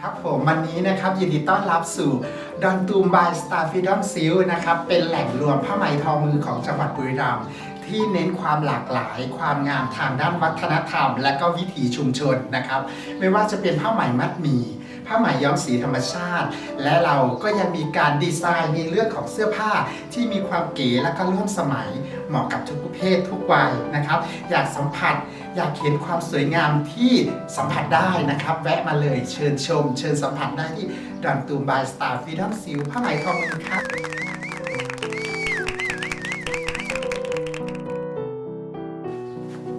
ครับผมวันนี้นะครับยินดีต้อนรับสู่ดอนตูมบายสตาร์ฟิดอมซิลนะครับเป็นแหล่งรวมผ้าไหมทอมือของจังหวัดบุรีรัมย์ที่เน้นความหลากหลาย ความงามทางด้านวัฒนธรรม และก็วิถีชุมชนนะครับ ไม่ว่าจะเป็นผ้าไหมมัดหมี่ ผ้าไหมย้อมสีธรรมชาติ และเราก็ยังมีการดีไซน์ในเรื่องของเสื้อผ้าที่มีความเก๋และก็ร่วมสมัยเหมาะกับทุกเพศทุกวัยนะครับ อยากสัมผัสอยากเห็นความสวยงามที่สัมผัสได้นะครับ แวะมาเลยเชิญชม เชิญสัมผัสได้ที่ดอนตูมบายสตาร์ฟิดอมซิลผ้าไหมทองมือครับ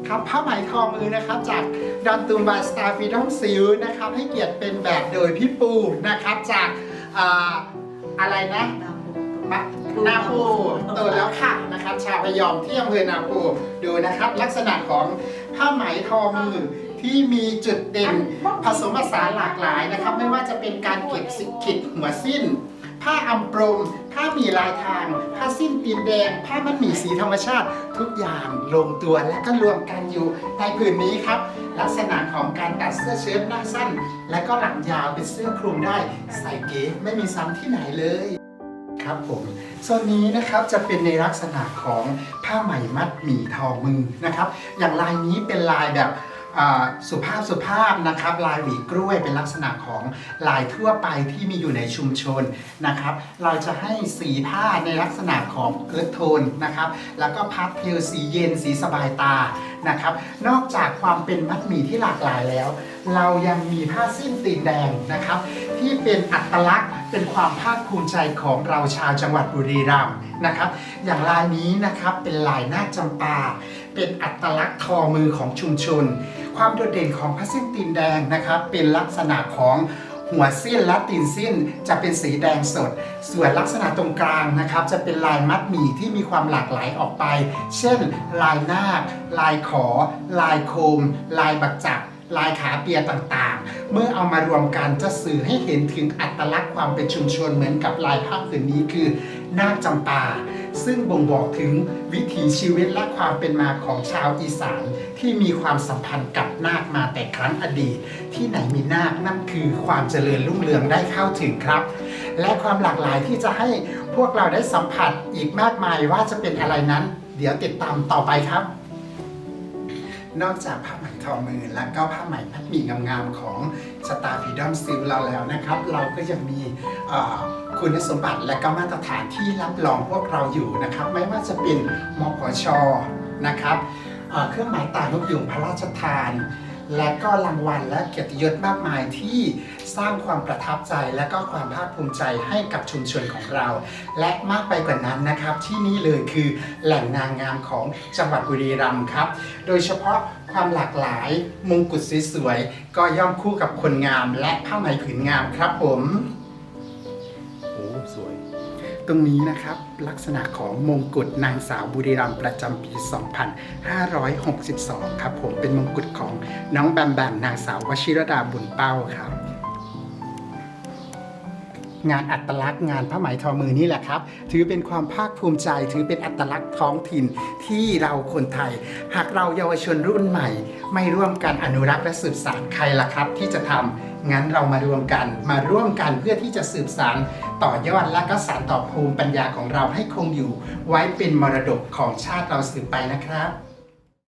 ครับผ้าไหมทอมือนะครับจากดอนตูมบายสตาร์ฟิดอมซิลนะครับให้เกียรติเป็นแบบโดยพี่ปูนะครับจากอ่าอะไรนะมะนาปูโตแล้วค่ะนะครับ ชาวพยอมที่อำเภอนาปูดูนะครับ ลักษณะของผ้าไหมทอมือที่มีจุดเด่นผสมผสานหลากหลายนะครับ ไม่ว่าจะเป็นการเก็บสิขิดหัวสิ้น ผ้าอัมโปรงผ้า หมีลายทาง ผ้าสิ้นตีนแดง ผ้ามันหมี่สีธรรมชาติ ทุกอย่างลงตัวและก็รวมกันอยู่ในผืนนี้ครับ ลักษณะของการตัดเสื้อเชิ้ตหน้าสั้น และก็หลังยาวเป็นเสื้อคลุมได้ ใส่เก๋ไม่มีซ้ำที่ไหนเลยครับผมโซนนี้นะครับจะเป็นในลักษณะของผ้าไหมมัดหมี่ทอมือนะครับ อย่างลายนี้เป็นลายแบบ สุภาพสุภาพนะครับ ลายหวีกล้วยเป็นลักษณะของลายทั่วไปที่มีอยู่ในชุมชนนะครับ เราจะให้สีผ้าในลักษณะของเอิร์ธโทนนะครับ แล้วก็พับเพลสีเย็นสีสบายตานะครับ นอกจากความเป็นมัดหมี่ที่หลากหลายแล้ว เรายังมีผ้าสิ้นตีนแดงนะครับ ที่เป็นอัตลักษณ์เป็นความภาคภูมิใจของเราชาวจังหวัดบุรีรัมย์นะครับ อย่างลายนี้นะครับเป็นลายหน้าจำปา เป็นอัตลักษณ์ทอมือของชุมชน ความโดดเด่นของผ้าสิ้นตีนแดงนะครับเป็นลักษณะของหัวสิ้นและตีนสิ้นจะเป็นสีแดงสด ส่วนลักษณะตรงกลางนะครับ จะเป็นลายมัดหมี่ที่มีความหลากหลายออกไป เช่น ลายนาคลายขอ ลายโคม ลายบักจัก ลายขาเปียต่างๆ เมื่อเอามารวมกันจะสื่อให้เห็นถึงอัตลักษณ์ความเป็นชุมชนเหมือนกับลายภาพผืนนี้คือนาคจำปา ซึ่งบ่งบอกถึงวิถีชีวิตและความเป็นมาของชาวอีสานที่มีความสัมพันธ์กับนาคมาแต่ครั้งอดีต ที่ไหนมีนาคนั่นคือความเจริญรุ่งเรืองได้เข้าถึงครับ และความหลากหลายที่จะให้พวกเราได้สัมผัสอีกมากมายว่าจะเป็นอะไรนั้น เดี๋ยวติดตามต่อไปครับ นอกจากผ้าไหมทอมือและก็ผ้าไหมพัดหมี่งามๆของสตาร์ฟีดอมซิลเราแล้วนะครับ เราก็ยังมีคุณสมบัติและก็มาตรฐานที่รับรองพวกเราอยู่นะครับ ไม่ว่าจะเป็นมพชนะครับเครื่องหมายตาลูกยุงพระราชทาน และก็รางวัลและเกียรติยศมากมายที่สร้างความประทับใจและก็ความภาคภูมิใจให้กับชุมชนของเรา และมากไปกว่านั้นนะครับ ที่นี่เลยคือแหล่งนางงามของจังหวัดบุรีรัมย์ครับ โดยเฉพาะความหลากหลายมงกุฎสวยๆก็ย่อมคู่กับคนงาม และผ้าไหมผืนงามครับผม โอ้สวย ตรงนี้นะครับ ลักษณะของมงกุฎนางสาวบุรีรัมย์ประจำปี 2562 ครับผมเป็นมงกุฎของน้องแบมแบมนางสาววชิรดาบุญเป้าครับ งานอัตลักษณ์งานผ้าไหมทอมือนี่แหละครับ ถือเป็นความภาคภูมิใจ ถือเป็นอัตลักษณ์ท้องถิ่นที่เราคนไทย หากเราเยาวชนรุ่นใหม่ ไม่ร่วมกันอนุรักษ์และสืบสานใครล่ะครับ ที่จะทำงั้นเรามารวมกันมาร่วมกันเพื่อที่จะสืบสานต่อยอดและก็สานต่อภูมิปัญญาของเราให้คงอยู่ ไว้เป็นมรดกของชาติเราสืบไปนะครับ